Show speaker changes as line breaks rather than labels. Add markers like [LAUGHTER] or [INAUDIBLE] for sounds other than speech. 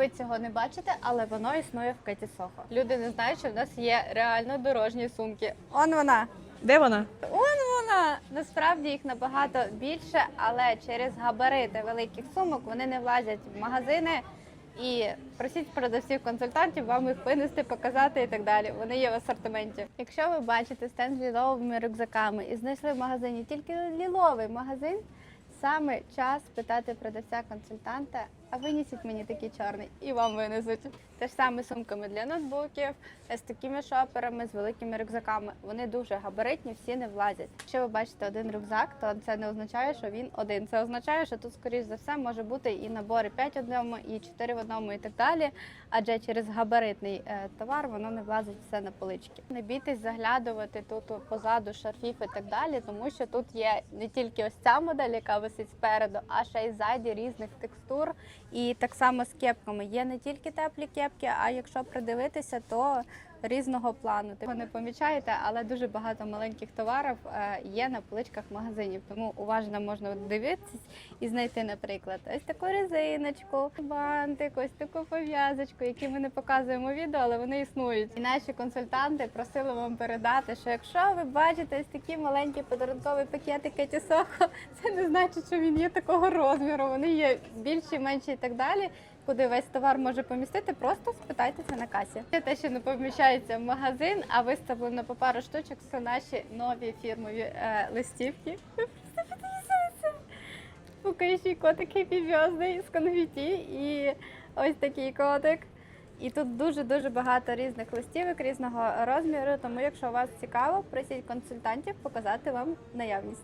Ви цього не бачите, але воно існує в Кеті Сохо. Люди не знають, що в нас є реально дорожні сумки. Он вона.
Де вона?
Он вона! Насправді їх набагато більше, але через габарити великих сумок вони не влазять в магазини. І просіть продавців консультантів вам їх винести, показати і так далі. Вони є в асортименті. Якщо ви бачите стенд з ліловими рюкзаками і знайшли в магазині тільки ліловий магазин, саме час питати продавця-консультанта, а винесіть мені такий чорний і вам винесуть. Те ж саме сумками для ноутбуків, з такими шоперами, з великими рюкзаками. Вони дуже габаритні, всі не влазять. Якщо ви бачите один рюкзак, то це не означає, що він один. Це означає, що тут, скоріш за все, може бути і набори 5 в одному, і 4 в одному, і так далі. Адже через габаритний е, товар воно не влазить все на полички. Не бійтесь заглядувати тут позаду шарфів і так далі, тому що тут є не тільки ось ця модель, яка висить спереду, а ще й ззаді різних текстур. І так само з кепками. Є не тільки теплі кепки, а якщо придивитися, то різного плану. Ви не помічаєте, але дуже багато маленьких товарів е, є на поличках магазинів. Тому уважно можна дивитись і знайти, наприклад, ось таку резиночку, бантик, ось таку пов'язочку, які ми не показуємо відео, але вони існують. І наші консультанти просили вам передати, що якщо ви бачите ось такі маленькі подарункові пакети Кеті Сохо, [LAUGHS] це не значить, що він є такого розміру. Вони є більші, менші і так далі. Куди весь товар може помістити, просто спитайтеся на касі. Це те, що не поміщається в магазин, а виставлено по пару штучок. Це наші нові фірмові е, листівки. Ви просто подивіться на це. Покажіть котик Happy з конфеті і ось такий котик. І тут дуже дуже багато різних листівок різного розміру. Тому, якщо вас цікаво, просіть консультантів показати вам наявність.